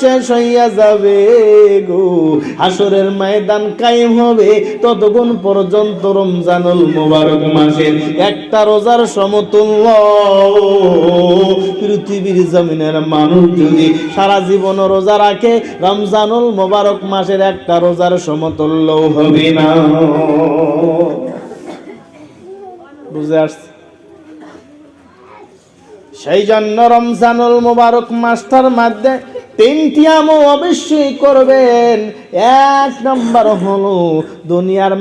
শেষ হইয়া যাবে গো। হাসরের ময়দান কায়েম হবে ততক্ষণ পর্যন্ত রমজানুল মোবারক মাসের একটা রোজার সমতুল্য। পৃথিবীর জমিনের মানুষ যদি সারা জীবন রোজা রাখে, রমজানুল মোবারক মাসের একটা রোজার সমতুল্য হবে না। সেই জন্য রমজানুল মুবারক মাসটার মধ্যে তিনটি অবশ্যই করবেন। এক নম্বর হলো, দুনিয়ার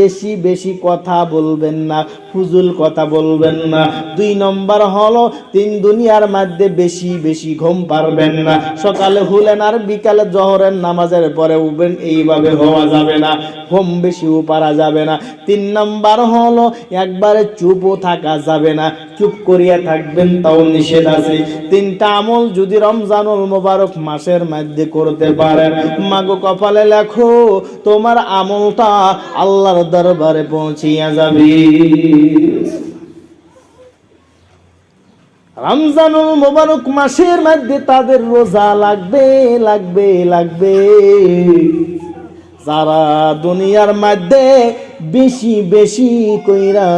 বেশি বেশি কথা বলবেন না, ফুজুল কথা বলবেন না। দুই নম্বর হলো, তিন দুনিয়ার মধ্যে বেশি বেশি ঘুম পারবেন না। সকালে হুলেন আর বিকালে জহরের নামাজের পরে উঠবেন, এইভাবে হওয়া যাবে না, ঘুম বেশিও পারা যাবে না। তিন নম্বর হলো, একবারে চুপও থাকা যাবে না, চুপ করিয়া থাকবেন, তাও নিষেধ আছে। তিনটা আমল যদি রমজানুল মোবারক মাসের মধ্যে করতে পারেন মাগো কপালে লেখো, তোমার আমলটা আল্লাহর দরবারে পৌঁছিয়া যাবে। রমজানুল মোবারক মাসের মধ্যে তাদের রোজা লাগবে লাগবে লাগবে। যারা দুনিয়ার মধ্যে বেশি বেশি কইরা,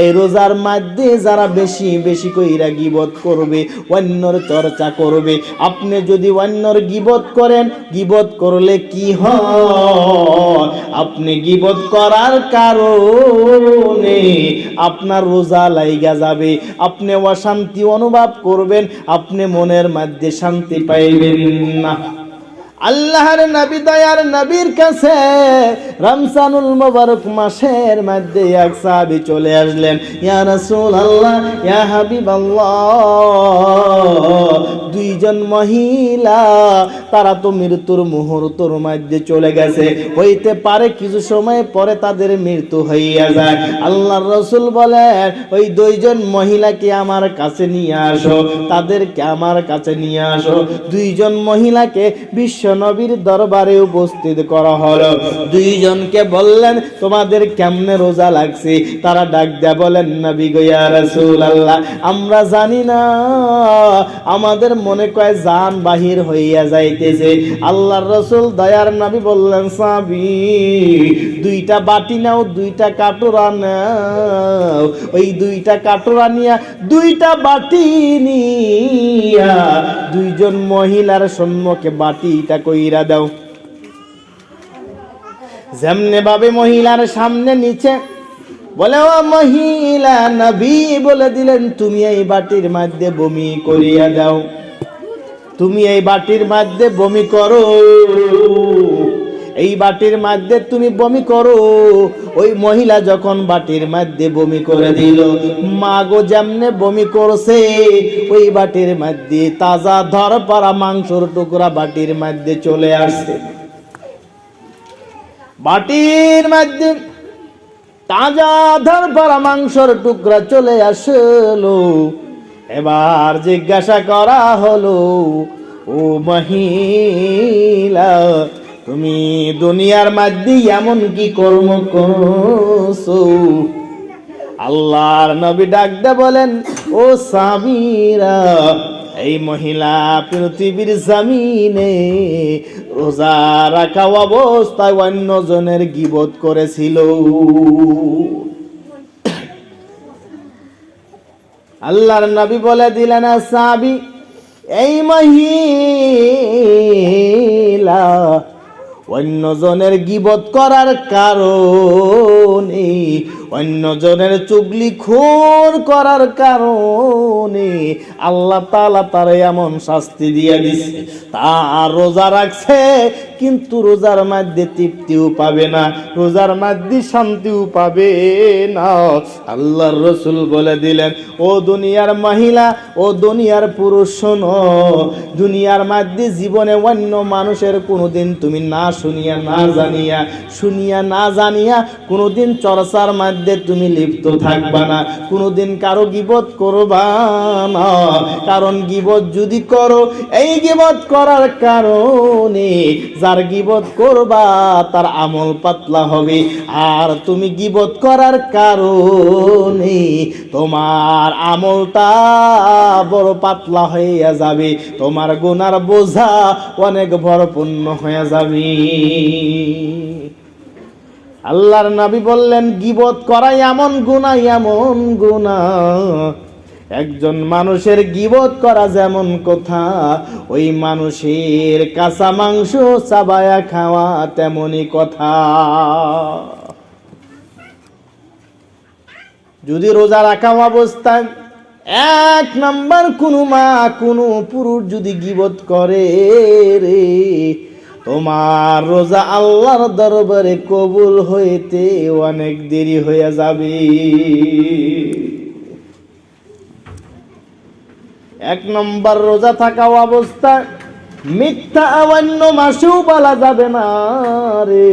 এই রোজার মধ্যে যারা বেশি বেশি কইরা গিবত করবে, অন্যর চর্চা করবে। আপনি যদি অন্যর গিবত করেন, গিবত করলে কি হয়? আপনি গিবত করার কারণে আপনার রোজা লাইগা যাবে। আপনি অশান্তি অনুভব করবেন, আপনি মনের মধ্যে শান্তি পাইবেন না। আল্লাহর নবী দয়ার নবীর কাছে রমজানুল মোবারক মাসের মধ্যে এক সাহাবী চলে আসলেন, ইয়া রাসূল আল্লাহ ইয়া হাবিব দুইজন মহিলা, তারা তো মৃত্যুর মুহূর্তর মধ্যে চলে গেছে। হইতে পারে কিছু সময় পরে তাদের মৃত্যু হইয়া যায়। আল্লাহর রসুল বলেন, ওই দুইজন মহিলাকে আমার কাছে নিয়ে আসো, তাদেরকে আমার কাছে নিয়ে আসো। দুইজন মহিলাকে বিশ্ব নবীর দরবারে উপস্থিত করা হলো। দুইজনকে বললেন, তোমাদের কেমনে রোজা লাগছে? তারা ডাক দেয়া বলেন, নবী গইয়া রাসূল আল্লাহ আমরা জানি না। আমাদের মনে কয় জান বাহির হইয়া যাইতেছে। আল্লাহর রসুল দয়ার নবী বললেন, সাবি, দুইটা বাটি নাও, দুইটা কাটোরা নাও। ওই দুইটা কাটোরা নিয়া দুইটা বাটি নিয়া দুইজন মহিলার সম্মুখে বাটিটা কইরা দাও। যেমনে ভাবে মহিলার সামনে নিচে, বলে, ও মহিলা, নবী বলে দিলেন, তুমি এই বাটির মধ্যে বমি করিয়া দাও। তুমি এই বাটির মধ্যে বমি করো। এই বাটির মধ্যে তুমি বমি করো। ওই মহিলা যখন বাটির মধ্যে বমি করে দিল, মা গো যেমনে বমি করছে, ওই বাটির মধ্যে তাজা ধর পারা মাংসর টুকরা বাটির মধ্যে চলে আসছে। বাটির মধ্যে তাজা ধর পারা মাংসর টুকরা চলে আসলো। এবার জিজ্ঞাসা করা হলো, ও মহিলা তুমি দুনিয়ার মধ্যে এমন কি কর্ম করছ? আল্লাহর নবী ডাকতে বলেন, ও সামিরা, এই মহিলা পৃথিবীর জামিনে রোজা রাখা অবস্থায় অন্য জনের গিবত করেছিল। আল্লাহর নবী বলে দিলেন সাবি এই মহিলা অন্যজনের গিবত করার কারণে অন্যজনের চুগলি খুন করার কারণে আল্লাহ তালা তার এমন শাস্তি দিয়ে দিছে। তার রোজা রাখছে, কিন্তু রোজার মধ্যে তৃপ্তিও পাবে না, রোজার মধ্যে শান্তিও পাবে না। আল্লাহর রসুল বলে দিলেন, ও দুনিয়ার মহিলা, ও দুনিয়ার পুরুষ শোনো, দুনিয়ার মধ্যে জীবনে অন্য মানুষের কোনোদিন তুমি না শুনিয়া, না জানিয়া, শুনিয়া না জানিয়া কোনোদিন চর্চার মধ্যে মধ্যে তুমি লিপ্ত থাকবা না। কোনোদিন কারও গিবত করবা না। কারণ গিবত যদি করো, এই গিবত করার কারণে যার গিবত করবা, তার আমল পাতলা হবে। আর তুমি গিবত করার কারণে তোমার আমলটা বড় পাতলা হয়ে যাবে। তোমার গুনার বোঝা অনেক ভরপূর্ণ হয়ে যাবে। আল্লাহর নবী বললেন, গিবত করা এমন গুণা এমন গুণা একজন মানুষের গিবত করা যেমন কথা, ওই মানুষের কাঁচা মাংস চাবায়া খাওয়া তেমনই কথা। যদি রোজা রাখা অবস্থায় এক নাম্বার কোনো মা, কোনো পুরুষ যদি গিবত করে রে তোমার রোজা আল্লাহর দরবারে কবুল হইতে অনেক দেরি হয়ে যাবে। এক নম্বর রোজা থাকা অবস্থা, মিথ্যা অন্য মাসেও বলা যাবে না রে।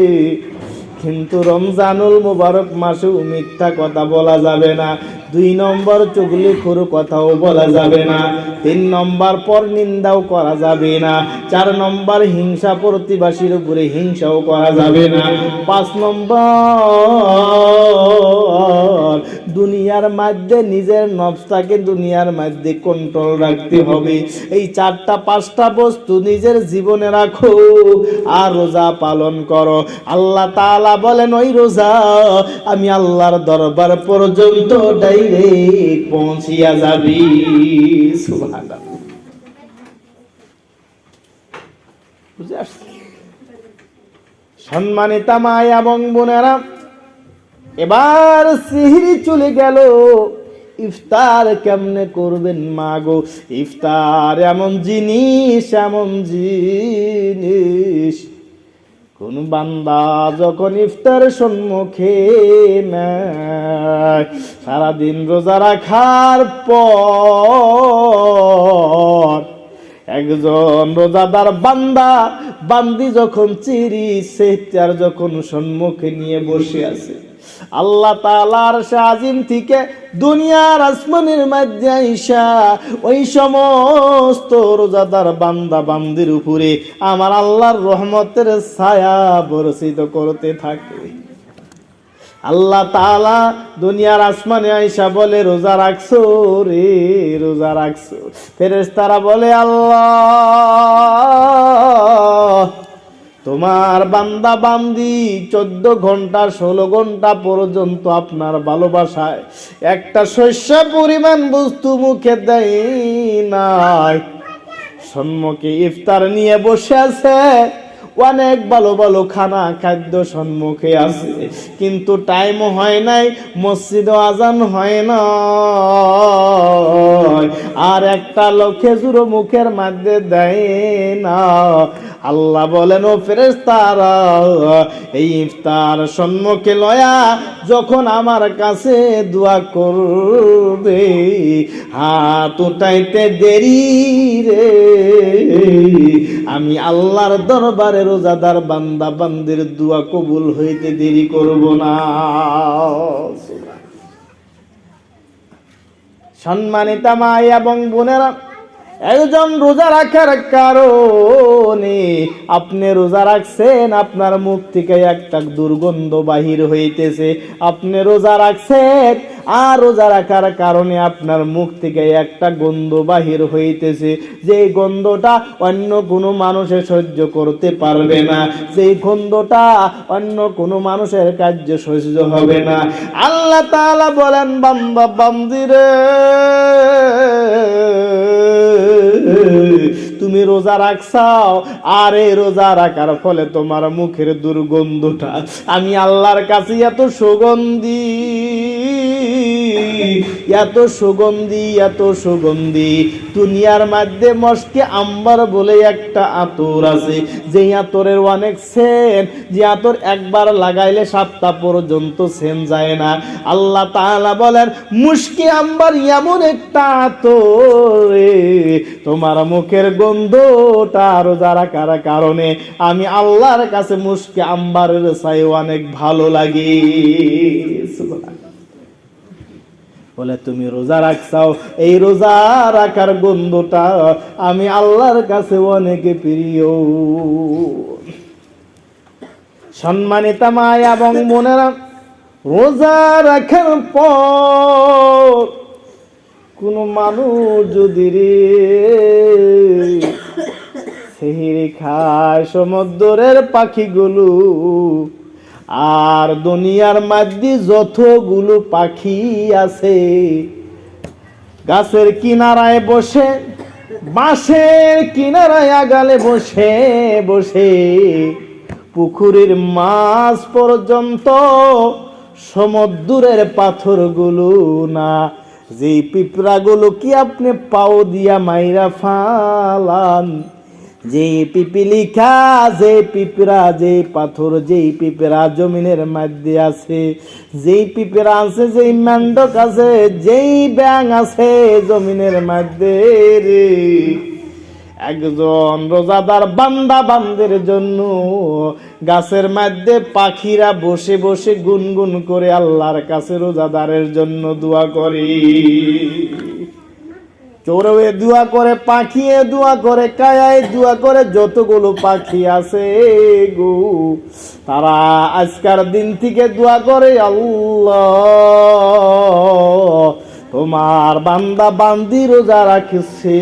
কিন্তু রমজানুল মুবারক মাসেও মিথ্যা কথা বলা যাবে না। দুই নম্বর চুগলি খুর কথাও বলা যাবে না। তিন নম্বর পর নিন্দাও করা যাবে না। চার নম্বর হিংসা প্রতিবাসীর উপরে হিংসাও করা যাবে না। পাঁচ নম্বর, দুনিয়ার মধ্যে নিজের নবসটাকে দুনিয়ার মধ্যে কন্ট্রোল রাখতে হবে। এই চারটা, পাঁচটা বস্তু নিজের জীবনে রাখো আর রোজা পালন করো। আল্লাহ তালা বলেন, ওই রোজা আমি আল্লাহর দরবার পর্যন্ত ডাইরেক্ট পৌঁছিয়া যাবি। সম্মানিতা এবং বোনেরা, এবার সিহিরি চলে গেল। ইফতার কেমনে করবেন মা গো ইফতার এমন জিনিস এমন জিনিস। কোন বান্দা যখন ইফতার সম্মুখে নেয়, সারাদিন রোজা রাখার পর একজন রোজাদার বান্দা, বান্দি যখন চিরি সেটার যখন সম্মুখে নিয়ে বসে আছে। আল্লাহ তালার আজিম থেকে দুনিয়ার আসমানের আইসা ওই সমস্ত রোজাদার বান্দা বান্দির উপরে আমার আল্লাহর রহমতের ছায়া বর্ষিত করতে থাকে। আল্লাহ তাআলা দুনিয়ার আসমানে আইসা বলে, রোজা রাখছো রে, রোজা রাখছো। ফেরেশতারা বলে, আল্লাহ তোমার বান্দা বান্দি চোদ্দ ঘণ্টা, ষোলো ঘণ্টা পর্যন্ত আপনার ভালোবাসায়। একটা শস্য পরিমাণ বস্তু মুখে দেয় নাই। সম্মুখে ইফতার নিয়ে বসে আছে। অনেক ভালো ভালো খানা খাদ্য সম্মুখে আছে। কিন্তু টাইম হয় নাই, মসজিদ আজান হয় না আর একটা লোক খেজুর মুখের মধ্যে দেয় না। আল্লাহ বলেন, ও ফেরেস্তারা এই ইফতার সম্মুখে লয়া যখন আমার কাছে দোয়া করবে, হাত উঠাইতে দেরি রে। আমি আল্লাহর দরবারে রোজাদার বান্দা বান্দির দোয়া কবুল হইতে দেরি করব না। সম্মানিতা মা এবং বোনেরা একজন রোজা রাখার কারণে আপনি রোজা রাখছেন, আপনার মুখ থেকে একটা দুর্গন্ধ বাহির হইতেছে। আপনি রোজা রাখছেন, আর রোজা রাখার কারণে আপনার মুখ থেকে একটা গন্ধ বাহির হইতেছে। যে গন্ধটা অন্য কোনো মানুষে সহ্য করতে পারবে না। সেই গন্ধটা অন্য কোনো মানুষের কার্য সহ্য হবে না। আল্লাহ তাআলা বলেন, বান্দা বান্দিরে তুমি রোজা রাখছাও, আর এই রোজা রাখার ফলে তোমার মুখের দুর্গন্ধটা আমি আল্লাহর কাছে এত সুগন্ধি। এত সুগন্ধি এত সুগন্ধি। দুনিয়ার মধ্যে মস্কে আম্বার বলে একটা আতর আছে। যে আতরের অনেক সেন, যে আতর একবার লাগাইলে সাতটা পর্যন্ত সেন যায় না। আল্লাহ তাআলা বলেন মুশকি আম্বার এমন একটা আতর তোমার মুখের গন্ধটা আরও যারা রাখার কারণে আমি আল্লাহর কাছে মুশকি আম্বারের চাই অনেক ভালো লাগে। বলে, তুমি রোজা রাখছাও? এই রোজা রাখার গন্ধটা আমি আল্লাহর কাছে অনেকে প্রিয়। সম্মানিতা মায় এবং বোনেরা, রোজা রাখার পর কোন মানুষ যদি রে খায় সমুদ্রের পাখিগুলো আর দুনিয়ার মধ্যে যতগুলো পাখি আছে, গাছের কিনারায় বসে, বাঁশের কিনারায় আগালে বসে বসে, পুকুরের মাছ পর্যন্ত সমুদ্রের পাথরগুলো না, যেই পিঁপড়াগুলো কি আপনি পাও দিয়া মাইরা ফালান? যে পিপিলিখা যে পিঁপড়া যে পাথর, যেই পিঁপড়া জমিনের মধ্যে আছে, যেই পিঁপড়া আছে, যেই মেন্ডক আছে, যেই ব্যাং আছে জমিনের মধ্যে রে। একজন রোজাদার বান্দা বান্দের জন্য গাছের মধ্যে পাখিরা বসে বসে গুনগুন করে আল্লাহর কাছে রোজাদারের জন্য দোয়া করে। চোরবে দোয়া করে, পাখিয়ে দোয়া করে, কায়ায় দোয়া করে, যতগুলো পাখি আছে গো, তারা আজকার দিন থেকে দোয়া করে, আল্লাহ। তোমার বান্দা বান্দি রোজা রাখছে,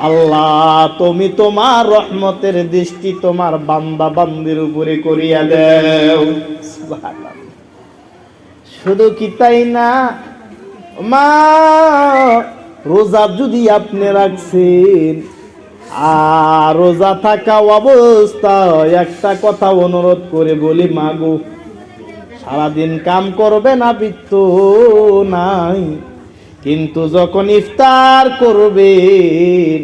আল্লাহ, তুমি তোমার রহমতের দৃষ্টি তোমার বান্দা বান্দির উপরে করিয়া দেও। শুধু কি তাই না? মা রোজা যদি আপনি রাখছেন, আর রোজা থাকা অবস্থায় একটা কথা অনুরোধ করে বলি, মাগো, সারাদিন কাম করবে না, বৃত্ত নাই। কিন্তু যখন ইফতার করবেন,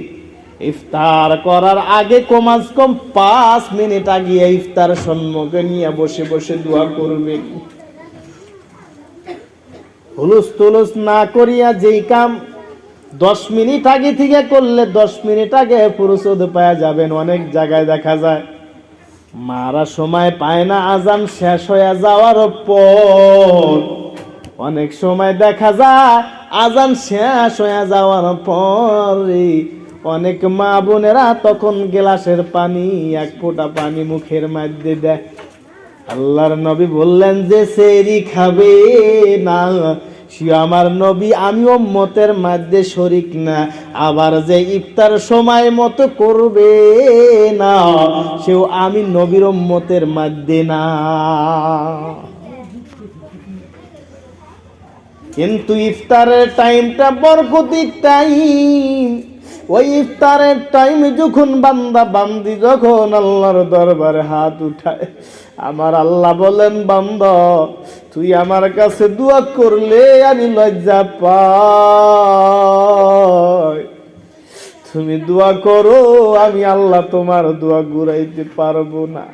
ইফতার করার আগে কমাস কম পাঁচ মিনিট আগে ইফতার সম্মুখে নিয়ে বসে বসে দোয়া করবেন। হুলুস তুলুস না করিয়া যেই কাম দশ মিনিট আগে থেকে করলে দশ মিনিট আগে ফুরসদ পাওয়া যাবেন, অনেক জায়গায় দেখা যায়। মারা সময় পায় না, আজান শেষ হয়ে যাওয়ার পর। অনেক সময় দেখা যায়, আজান শেষ হয়ে যাওয়ার পরে অনেক মা বোনেরা তখন গ্লাসের পানি, এক ফোঁটা পানি মুখের মধ্যে দেয়। আল্লাহর নবী বললেন যে, সেরি খাবে না। সে আমার নবী, আমি মতের মধ্যে শরিক না। আবার যে ইফতার সময় মতো করবে না, সেও আমি নবীর মতের মধ্যে না। কিন্তু ইফতারের টাইমটা বরকতির টাইম ওই ইফতারের টাইমে যখন বান্দা বান্দি যখন আল্লাহর দরবারে হাত উঠায়, আমার আল্লাহ বলেন, বান্দ, তুই আমার কাছে দোয়া করলে আমি লজ্জা পাই। তুমি দোয়া করো, আমি আল্লাহ তোমার দোয়া ঘুরাইতে পারব না।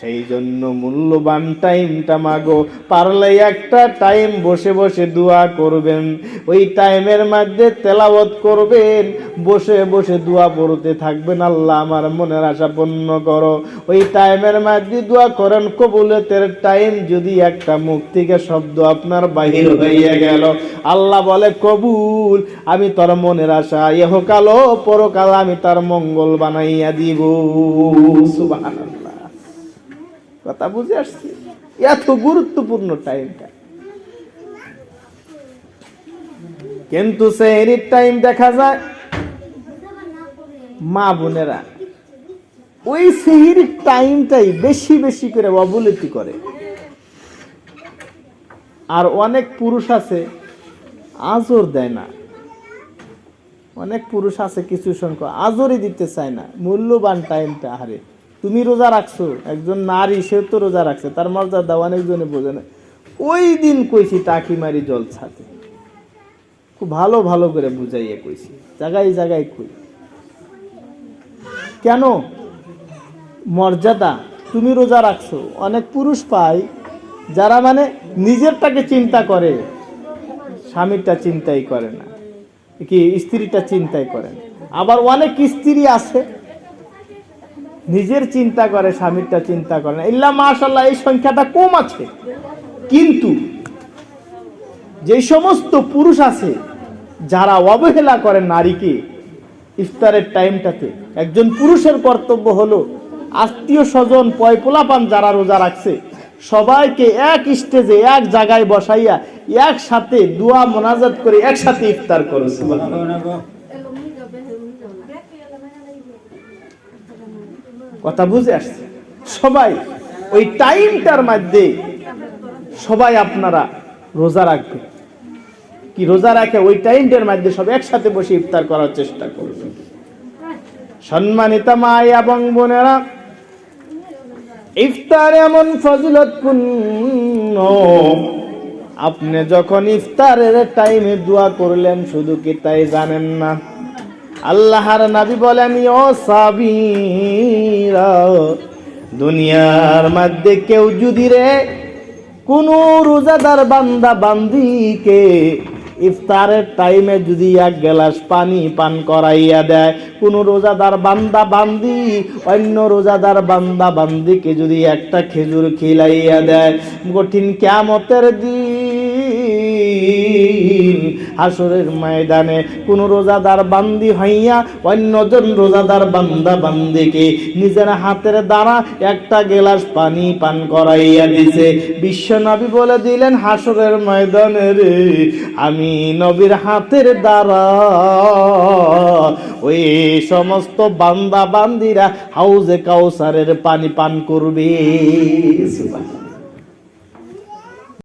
সেই জন্য মূল্যবান টাইমটা মাগো। পারলে একটা টাইম বসে বসে দোয়া করবেন। ওই টাইমের মধ্যে তেলাওয়াত করবেন। বসে বসে দোয়া পড়তে থাকবেন। আল্লাহ আমার মনের আশা পূর্ণ করো। ওই টাইমের মধ্যে দোয়া করেন, কবুলতের টাইম যদি একটা মুখ থেকে শব্দ আপনার বাহির হইয়া গেল। আল্লাহ বলে, কবুল, আমি তোর মনের আশা। ইহকাল পরকাল আমি তার মঙ্গল বানাইয়া দিব। সুবহানাল্লাহ। কথা বুঝে আসছি। এত গুরুত্বপূর্ণ টাইমটা কিন্তু সেহরির টাইম দেখা যায়, মা বোনেরা ওই সেহরির টাইমটাই বেশি বেশি করে অবলতি করে। আর অনেক পুরুষ আছে, আজর দেয় না। অনেক পুরুষ আছে কিছু সংখ্যক, আজরই দিতে চায় না। মূল্যবান টাইমটা হারে। তুমি রোজা রাখছো, একজন নারী সে তো রোজা রাখছে, তার মর্যাদা অনেকজনে বোঝে না। ওই দিন কইছি টাকি মারি জল ছাতে খুব ভালো ভালো করে বুঝাইয়ে কইছি জায়গায় জায়গায় কই। কেন? মর্যাদা, তুমি রোজা রাখছো, অনেক পুরুষ পাই, যারা মানে নিজেরটাকে চিন্তা করে, স্বামীরটা চিন্তাই করে না, কি স্ত্রীটা চিন্তাই করে না। আবার অনেক স্ত্রী আছে নিজের চিন্তা করে, স্বামীরটা চিন্তা করে না। ইল্লা মাশাল্লাহ এই সংখ্যাটা কম আছে। কিন্তু যে সমস্ত পুরুষ আছে, যারা অবহেলা করে নারীকে ইফতারের টাইমটাতে, একজন পুরুষের কর্তব্য হলো আত্মীয় স্বজন পয়পোলাপান যারা রোজা রাখছে, সবাইকে এক স্টেজে, এক জায়গায় বসাইয়া একসাথে দোয়া মোনাজাত করে একসাথে ইফতার করো কথা বুঝে আসছে। সবাই, ওই টাইমটার মধ্যে সবাই আপনারা রোজা রাখবে কি রোজা রাখে, ওই টাইমটার মধ্যে সব একসাথে বসে ইফতার করার চেষ্টা করবে সম্মানিতা মা এবং বোনেরা, ইফতার এমন ফজিলত আপনি যখন ইফতারের টাইমে দোয়া করলেন, শুধু কি তাই জানেন না? আল্লাহর নবী বলেন, ও সাবিরা, দুনিয়ার মধ্যে কেউ যদি রে কোন রোজাদার বান্দা বান্দিকে ইফতারের টাইমে যদি এক গ্লাস পানি পান করাইয়া দেয়, কোন রোজাদার বান্দা বান্দি, অন্য রোজাদার বান্দা বান্দিকে যদি একটা খেজুর খিলাইয়া দেয়, কঠিন ক্যামতের দিন হাসরের ময়দানে কোন রোজাদার বান্দি হইয়া অন্যজন রোজাদার বান্দা বান্দিকে নিজের হাতের দ্বারা একটা গেলাস পানি পান করাইয়া দিছে। বিশ্ব নবী বলে দিলেন, হাসরের ময়দানে রে, আমি নবীর হাতের দ্বারা ওই সমস্ত বান্দা বান্দিরা হাউজে কাউসারের পানি পান করবে।